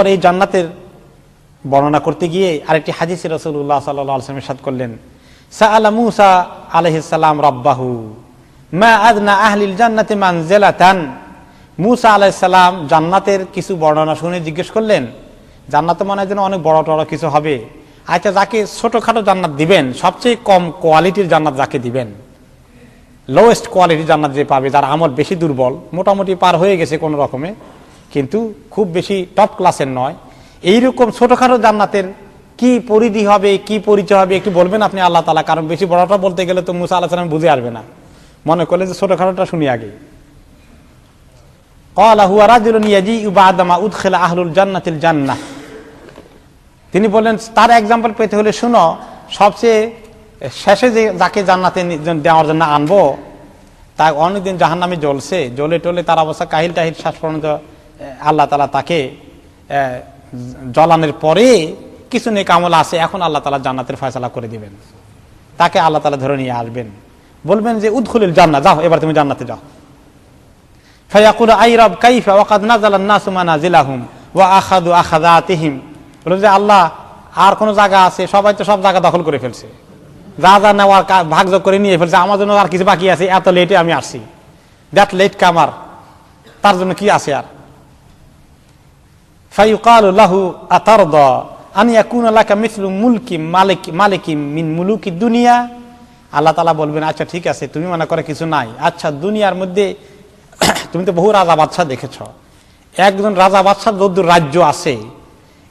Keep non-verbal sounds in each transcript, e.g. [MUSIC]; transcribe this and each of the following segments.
পরে এই জান্নাতের বর্ণনা করতে গিয়ে আরেকটি হাদিস রসুল্লাহ সাল্লাম সাদ করলেন, সাআলা মুসা আলহিসাল্লাম রব্বাহু, মা আদনা আহলিল জান্নাতে মানজেলাতান মুসা আলাইসাল্লাম জান্নাতের কিছু বর্ণনা শুনে জিজ্ঞেস করলেন, জান্নাত মনে হয় যেন অনেক বড় টড় কিছু হবে। আচ্ছা যাকে ছোটখাটো জান্নাত দিবেন, সবচেয়ে কম কোয়ালিটির জান্নাত যাকে দিবেন? লোয়েস্ট কোয়ালিটির জান্নাত যে পাবে, যার আমল বেশি দুর্বল, মোটামুটি পার হয়ে গেছে কোনো রকমে। কিন্তু খুব বেশি টপ ক্লাসের নয়। এইরকম ছোটখাটো জান্নাতের কি পরিধি হবে, কি পরিচয় হবে, একটু বলবেন আপনি আল্লাহ তালা কারণ বেশি বড়টা বলতে গেলে তো মুসা আল্লাহ সালাম বুঝে আসবে না। মনে করলে যে ছোটখাটোটা শুনি আগে। তিনি বললেন, তার এক্সাম্পল পেতে হলে শুনো, সবচেয়ে শেষে যে যাকে জান্নাতে দেওয়ার জন্য আনব, তা অনেকদিন জাহান্নামে জ্বলছে। জ্বলে টলে তার অবস্থা কাহিল টাহিল শ্বাস পর্যন্ত আল্লাহ তালা তাকে জ্বলানোর পরে কিছু নেক আমল আছে, এখন আল্লাহ তালা জান্নাতের ফয়সালা করে দিবেন। তাকে আল্লাহ তালা ধরে নিয়ে আসবেন। বলবেন যে, উদ্খুলিল জান্নাত যাও, এবার তুমি জান্নাতে যাও। ফায়াকুল আই রব কাইফা ওয়াকাদ নাজালান নাসু মানাজিলাহুম ওয়া আখাদু আখাদাতিহিম। বলে যে, আল্লাহ, আর কোন জায়গা আছে? সবাই তো সব জায়গা দখল করে ফেলছে। যা যা নেওয়ার ভাগযোগ করে নিয়ে ফেলছে, আমার জন্য আর কিছু বাকি আছে, এত লেটে আমি আসছি। দ্যাট লেট কামার তার জন্য কি আছে আর? ফাইকাল লাহু আতারদ আন ইয়াকুনা লাকা মিসলু মুলকি মালিক মালিকি মিন মুলুকি দুনিয়া আল্লাহ তাআলা বলবেন আচ্ছা ঠিক আছে, তুমি মনে করে কিছু নাই। আচ্ছা দুনিয়ার মধ্যে [COUGHS] তুমি তো বহু রাজা বাদশাহ দেখেছ। একজন রাজা বাদশাহ যদ্দূর রাজ্য আছে,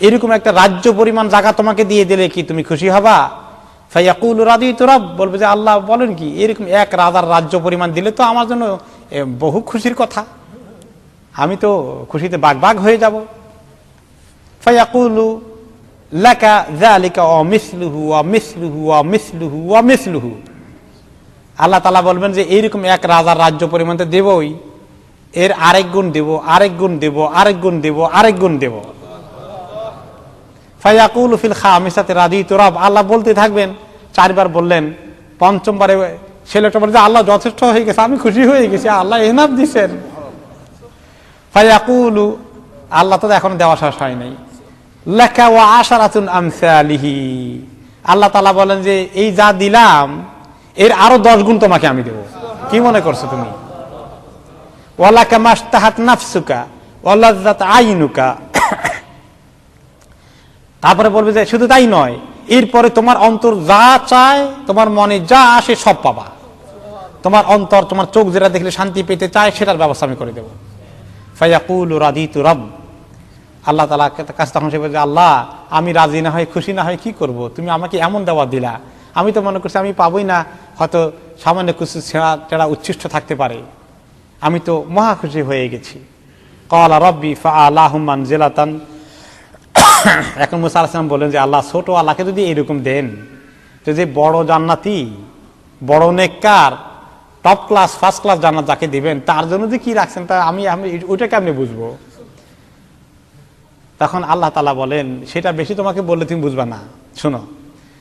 এরকম একটা রাজ্য পরিমাণ জায়গা তোমাকে দিয়ে দিলে কি তুমি খুশি হবা? ফাইয়াকুল রাদি তোরা বলবে যে, আল্লাহ বলেন কি, এরকম এক রাজার রাজ্য পরিমাণ দিলে তো আমার জন্য বহু খুশির কথা। আমি তো খুশিতে বাগ বাঘ হয়ে যাব। ফায়াকুলু লাকা যালিকা ওয়া মিসলুহু ওয়া মিসলুহু ওয়া মিসলুহু ওয়া মিসলুহু আল্লাহ তাআলা বলবেন যে, এইরকম এক রাজার রাজ্য পরিমাণ তো দেবই। এর আরেক গুণ দেব, আরেক গুণ দেব, আরেক গুণ দেব, আরেক গুণ দেব। ফায়াকুল ফিল খামিসাতে রাজি তোরাব আল্লাহ বলতে থাকবেন, চারবার বললেন, পঞ্চমবারে ছেলেটা বলে যে আল্লাহ যথেষ্ট হয়ে গেছে, আমি খুশি হয়ে গেছি, আল্লাহ এনাফ দিছেন। ফায়াকুলু, আল্লাহ তো এখন দেওয়া শেষ হয় নাই। লেখা ও আশারাতুন আমসালিহি। আল্লাহ তালা বলেন যে, এই যা দিলাম, এর আরও দশ গুণ তোমাকে আমি দেব। কি মনে করছ তুমি? ওয়ালাকা মাস্তাহাত নাফসুকা ওয়ালাজাত আইনুকা। তারপরে বলবে যে, শুধু তাই নয়, এরপরে তোমার অন্তর যা চায়, তোমার মনে যা আসে সব পাবা। তোমার অন্তর, তোমার চোখ যেটা দেখলে শান্তি পেতে চায়, সেটার ব্যবস্থা আমি করে দেবো। ফায়াকুল রাদিতু রব। আল্লাহ তালা কাছে তখন সে বলছে আল্লাহ, আমি রাজি না হয়, খুশি না হয় কি করব? তুমি আমাকে এমন দেওয়া দিলা। আমি তো মনে করছি আমি পাবোই না। হয়তো সামান্য কিছু ছেঁড়া টেড়া উচ্ছিষ্ট থাকতে পারে। আমি তো মহা খুশি হয়ে গেছি। কলা রব্বি ফা আল্লাহমান জেলাতান এখন মুসা আলাহিসাম বলেন যে, আল্লাহ, ছোট আল্লাহকে যদি এরকম দেন তো যে বড় জান্নাতি, বড় নেককার টপ ক্লাস ফার্স্ট ক্লাস জান্নাত যাকে দিবেন, তার জন্য যে কি রাখছেন তা আমি আমি ওইটা কেমনি বুঝব? তখন আল্লাহ তালা বলেন, সেটা বেশি তোমাকে বললে তুমি বুঝবা না। শোনো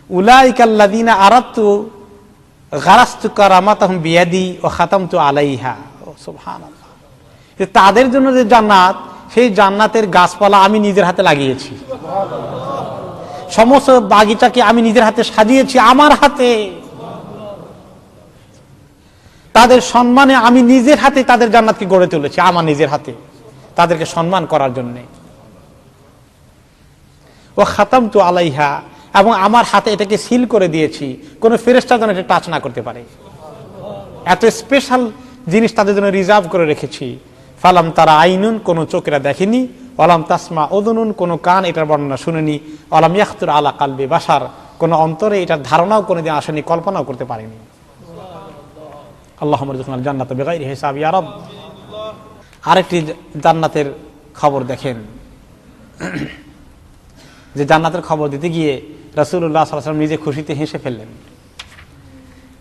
উলাইকাল্লাদিনা আরাত্তু গারাস্তু বিয়াদি ও খাতামতু আলাইহা। ও যে তাদের জন্য যে জান্নাত, সেই জান্নাতের গাছপালা আমি নিজের হাতে লাগিয়েছি। সমস্ত বাগিচাকে আমি নিজের হাতে সাজিয়েছি আমার হাতে। তাদের সম্মানে আমি নিজের হাতে তাদের জান্নাতকে গড়ে তুলেছি, আমার নিজের হাতে। তাদেরকে সম্মান করার জন্য। ও খাতাম তো আলাইহা, এবং আমার হাতে এটাকে সিল করে দিয়েছি। কোনো ফেরেস্তা যেন এটা টাচ না করতে পারে। এত স্পেশাল জিনিস তাদের জন্য রিজার্ভ করে রেখেছি। ফালাম তারা আইনুন, কোনো চোখেরা দেখেনি। অলাম তাসমা ওদনুন কোনো কান এটার বর্ণনা শুনেনি। অলাম ইয়াখতুর আলা কালবে বাসার কোনো অন্তরে এটার ধারণাও কোনোদিন আসেনি, কল্পনাও করতে পারেনি। আল্লাহ জান্নাত হিসাব ইয়ারব আরেকটি জান্নাতের খবর দেখেন। যে জান্নাতের খবর দিতে গিয়ে রাসুল্লাহ সাল্লাম নিজে খুশিতে হেসে ফেললেন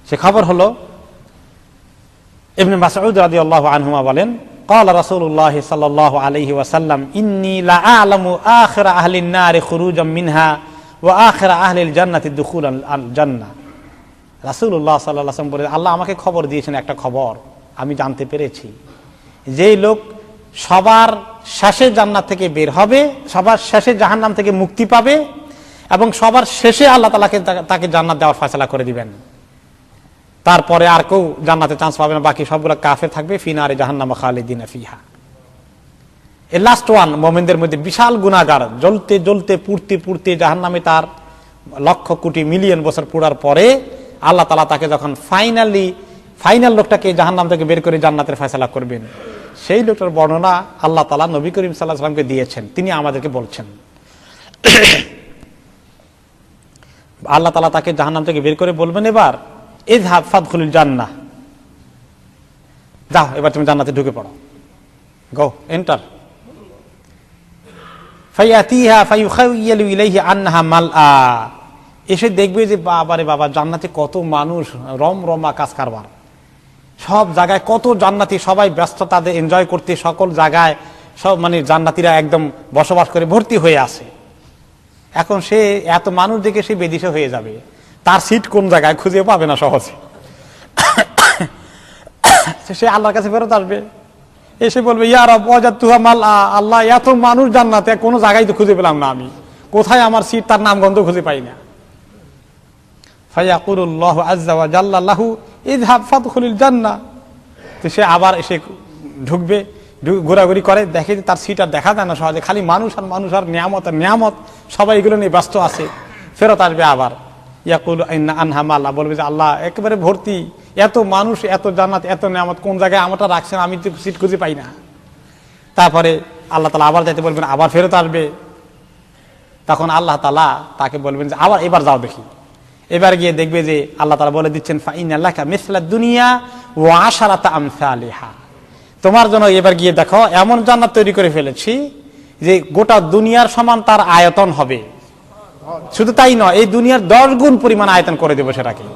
সে খবর হলো ইবনে মাসউদ রাদিয়াল্লাহু আনহুমা বলেন قال رسول الله صلى الله عليه وسلم إني لأعلم آخر أهل النار خروجا منها وآخر أهل الجنة دخولا الجنة রাসূলুল্লাহ সাল্লাল্লাহু আলাইহি ওয়াসাল্লাম বলে আল্লাহ আমাকে খবর দিয়েছেন একটা খবর আমি জানতে পেরেছি যেই লোক সবার শেষে জান্নাত থেকে বের হবে, সবার শেষে জাহান্নাম থেকে মুক্তি পাবে এবং সবার শেষে আল্লাহ তালাকে তাকে জান্নাত দেওয়ার ফয়সলা করে দিবেন। তারপরে আর কেউ জান্নাতে চান্স পাবে না, বাকি সবগুলো কাফে থাকবে ফিনারে জাহান্নামা খালিদিন ফিহা। এ লাস্ট ওয়ান মোমেনদের মধ্যে বিশাল গুণাগার জ্বলতে জ্বলতে, পুড়তে পুড়তে জাহান্নামে তার লক্ষ কোটি মিলিয়ন বছর পুরার পরে আল্লাহ তালা তাকে যখন ফাইনালি ফাইনাল লোকটাকে জাহান্নাম থেকে বের করে জান্নাতের ফয়সলা করবেন। সেই লোকটার বর্ণনা আল্লাহ তালা নবী করিম সাল্লাহ সাল্লামকে দিয়েছেন, তিনি আমাদেরকে বলছেন। [COUGHS] আল্লাহ তালা তাকে জাহান্নাম থেকে বের করে বলবেন, এবার এই ফাদ খুলিল জান্না যাও, এবার তুমি জান্নাতে ঢুকে পড়ো। গো এন্টার এসে দেখবে যে বাবারে বাবা, জান্নাতে কত মানুষ রম রমা কাজ কারবার। সব জায়গায় কত জান্নাতি সবাই ব্যস্ত তাদের এনজয় করতে সকল জায়গায় সব মানে জান্নাতিরা একদম বসবাস করে ভর্তি হয়ে আছে। এখন সে এত মানুষ দেখে সে বেদিশে হয়ে যাবে। তার সিট কোন জায়গায় খুঁজে পাবে না সহজে। [COUGHS] সে আল্লাহর কাছে ফেরত আসবে। এসে বলবে ইয়ার অজাত তুহা মাল আল্লাহ, এত মানুষ জান্নাতে, কোনো জায়গায় তো খুঁজে পেলাম না আমি। কোথায় আমার সিট তার নাম গন্ধ খুঁজে পাই না? ফাইয়াকুরুল্লাহ আজ্জা জাল্লাল্লাহু ইযহাব ফাদখুলিল জান্নাহ। তো সে আবার এসে ঢুকবে ঘোরাঘুরি করে, দেখে যে তার সিট আর দেখা যায় না সহজে। খালি মানুষ আর মানুষ আর নিয়ামত আর নিয়ামত, সবাই এগুলো নিয়ে ব্যস্ত আছে। ফেরত আসবে আবার। ইয়াকুল ইন্না আনহা মাল্লাহ বলবে যে, আল্লাহ, একেবারে ভর্তি। এত মানুষ, এত জান্নাত, এত নিয়ামত, কোন জায়গায় আমারটা রাখছেন? আমি তো সিট খুঁজে পাই না। তারপরে আল্লাহ তালা আবার যাইতে বলবেন, আবার ফেরত আসবে। তখন আল্লাহ তালা তাকে বলবেন যে, আবার এবার যাও দেখি। এবার গিয়ে দেখবে যে আল্লাহ তালা বলে দিচ্ছেন, ফাইন আল্লাহ মিসলা দুনিয়া ও আশারাতা আমসালিহা। তোমার জন্য এবার গিয়ে দেখো, এমন জান্নাত তৈরি করে ফেলেছি যে গোটা দুনিয়ার সমান তার আয়তন হবে। শুধু তাই নয়, এই দুনিয়ার দশ গুণ পরিমাণ আয়তন করে দেবো সেটাকে।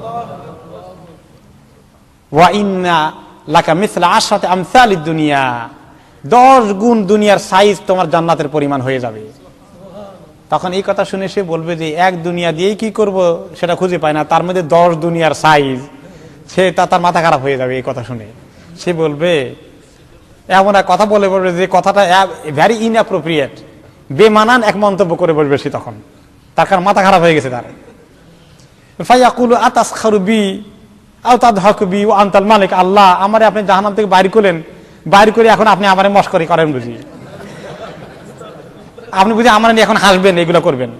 দশ গুণ দুনিয়ার সাইজ তোমার জান্নাতের পরিমাণ হয়ে যাবে। তখন এই কথা শুনে সে বলবে যে, এক দুনিয়া দিয়েই কি করব সেটা খুঁজে পায় না, তার মধ্যে দশ দুনিয়ার সাইজ সে তা তার মাথা খারাপ হয়ে যাবে এই কথা শুনে। সে বলবে, এমন এক কথা বলে বলবে যে, কথাটা ভ্যারি ইনঅ্যাপ্রোপ্রিয়েট বেমানান এক মন্তব্য করে বলবে সে তখন। তার কারণ মাথা খারাপ হয়ে গেছে তার। ফাইয়াকুল আতাস খারুবি আও তাদ হকবি ও আন্তাল মালিক। আল্লাহ, আমারে আপনি জাহান্নাম থেকে বাইর করলেন। বাইর করে এখন আপনি আমারে মস্করি করেন বুঝি। আপনি বুঝি আমার নিয়ে এখন হাসবেন, এগুলো করবেন?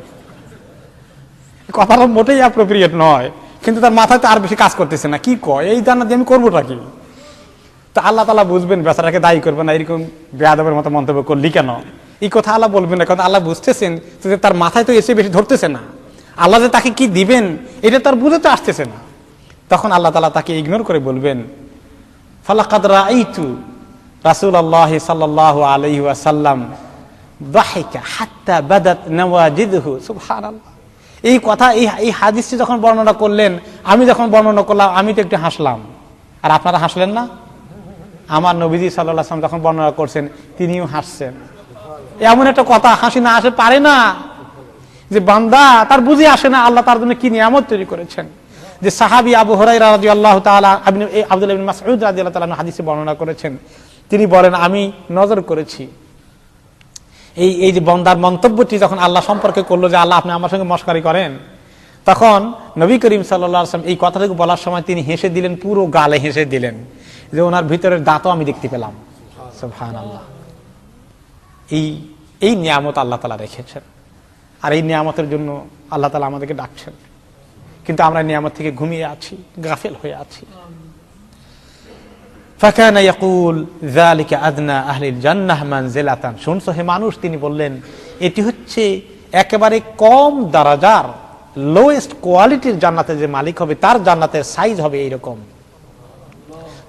কথাটা মোটেই অ্যাপ্রোপ্রিয়েট নয়। কিন্তু তার মাথায় তো আর বেশি কাজ করতেছে না। কি কয়? এই জান্নাত দিয়ে আমি করবোটা কি? তো আল্লাহ তালা বুঝবেন, বেচারাকে দায়ী করবেন না, এরকম বেয়াদবের মতো মন্তব্য করলি কেন? এই কথা আল্লাহ বলবেন না, কারণ আল্লাহ বুঝতেছেন যে তার মাথায় তো এসে বেশি ধরতেছে না। আল্লাহ যে তাকে কি দিবেন, এটা তার বুঝে তো আসতেছে না। তখন আল্লাহ তালা তাকে ইগনোর করে বলবেন, ফালাকাদ রাআইতু রাসূলুল্লাহ সাল্লাল্লাহু আলাইহি ওয়াসাল্লাম দাহিকা হাত্তা নাওয়াজিদহু সুবহানাল্লাহ এই কথা, এই এই হাদিসটি যখন বর্ণনা করলেন, আমি যখন বর্ণনা করলাম, আমি তো একটু হাসলাম। আর আপনারা হাসলেন না? আমার নবীজি সাল্লাহ আসলাম যখন বর্ণনা করছেন, তিনিও হাসছেন। এমন একটা কথা, হাসি না আসে, পারে না। যে বান্দা, তার বুঝে আসে না, আল্লাহ তার জন্য কি নিয়ামত তৈরি করেছেন। যে সাহাবি আবু হরাই রাজি আল্লাহ তালা আব্দুল মাসউদ রাজি আল্লাহ তালা হাদিসে বর্ণনা করেছেন। তিনি বলেন, আমি নজর করেছি এই এই যে বন্দার মন্তব্যটি যখন আল্লাহ সম্পর্কে করল যে আল্লাহ আপনি আমার সঙ্গে মস্কারি করেন, তখন নবী করিম সাল্লাম এই কথাটুকু বলার সময় তিনি হেসে দিলেন, পুরো গালে হেসে দিলেন যে ওনার ভিতরের দাঁতও আমি দেখতে পেলাম। আল্লাহ এই এই নিয়ামত আল্লাহ তালা রেখেছেন। আর এই নিয়ামতের জন্য আল্লাহ তালা আমাদেরকে ডাকছেন। কিন্তু আমরা নিয়ামত থেকে ঘুমিয়ে আছি, গাফেল হয়ে আছি। ফাকানা ইয়াকুল, যালিকা আদনা আহলিল জান্নাহ মানজিলাতান। শুনছো হে মানুষ, তিনি বললেন, এটি হচ্ছে একেবারে কম দারাজার লোয়েস্ট কোয়ালিটির জান্নাতে যে মালিক হবে, তার জান্নাতের সাইজ হবে এইরকম।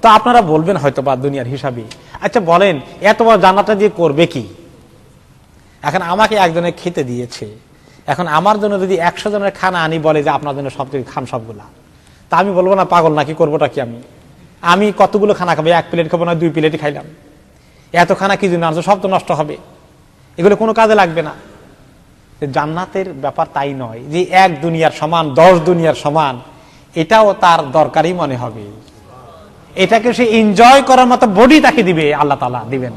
তো আপনারা বলবেন হয়তো বা দুনিয়ার হিসাবে। আচ্ছা বলেন, এত বড় জান্নাতটা দিয়ে করবে কি? এখন আমাকে একজনে খেতে দিয়েছে। এখন আমার জন্য যদি একশো জনের খানা আনি বলে যে আপনার জন্য সব থেকে খান সবগুলা, তা আমি বলব না, পাগল নাকি, করবোটা কি আমি? আমি কতগুলো খানা খাব? এক প্লেট খাব না, দুই প্লেটই খাইলাম। এত খানা কি জন্য সব তো নষ্ট হবে। এগুলো কোনো কাজে লাগবে না। জান্নাতের ব্যাপার তাই নয় যে এক দুনিয়ার সমান, দশ দুনিয়ার সমান, এটাও তার দরকারই মনে হবে। এটাকে সে এনজয় করার মতো বডি তাকে দিবে, আল্লাহ তালা দিবেন।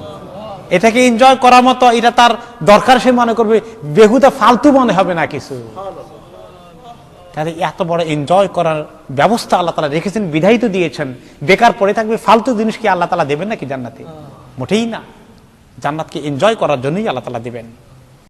এটাকে এনজয় করার মতো এটা তার দরকার, সে মনে করবে, বেহুদা ফালতু মনে হবে না কিছু। তাহলে এত বড় এনজয় করার ব্যবস্থা আল্লাহ তালা রেখেছেন বিধায়িত দিয়েছেন। বেকার পড়ে থাকবে, ফালতু জিনিস কি আল্লাহ তালা দেবেন নাকি জান্নাতে? মোটেই না। জান্নাতকে এনজয় করার জন্যই আল্লাহ তালা দেবেন।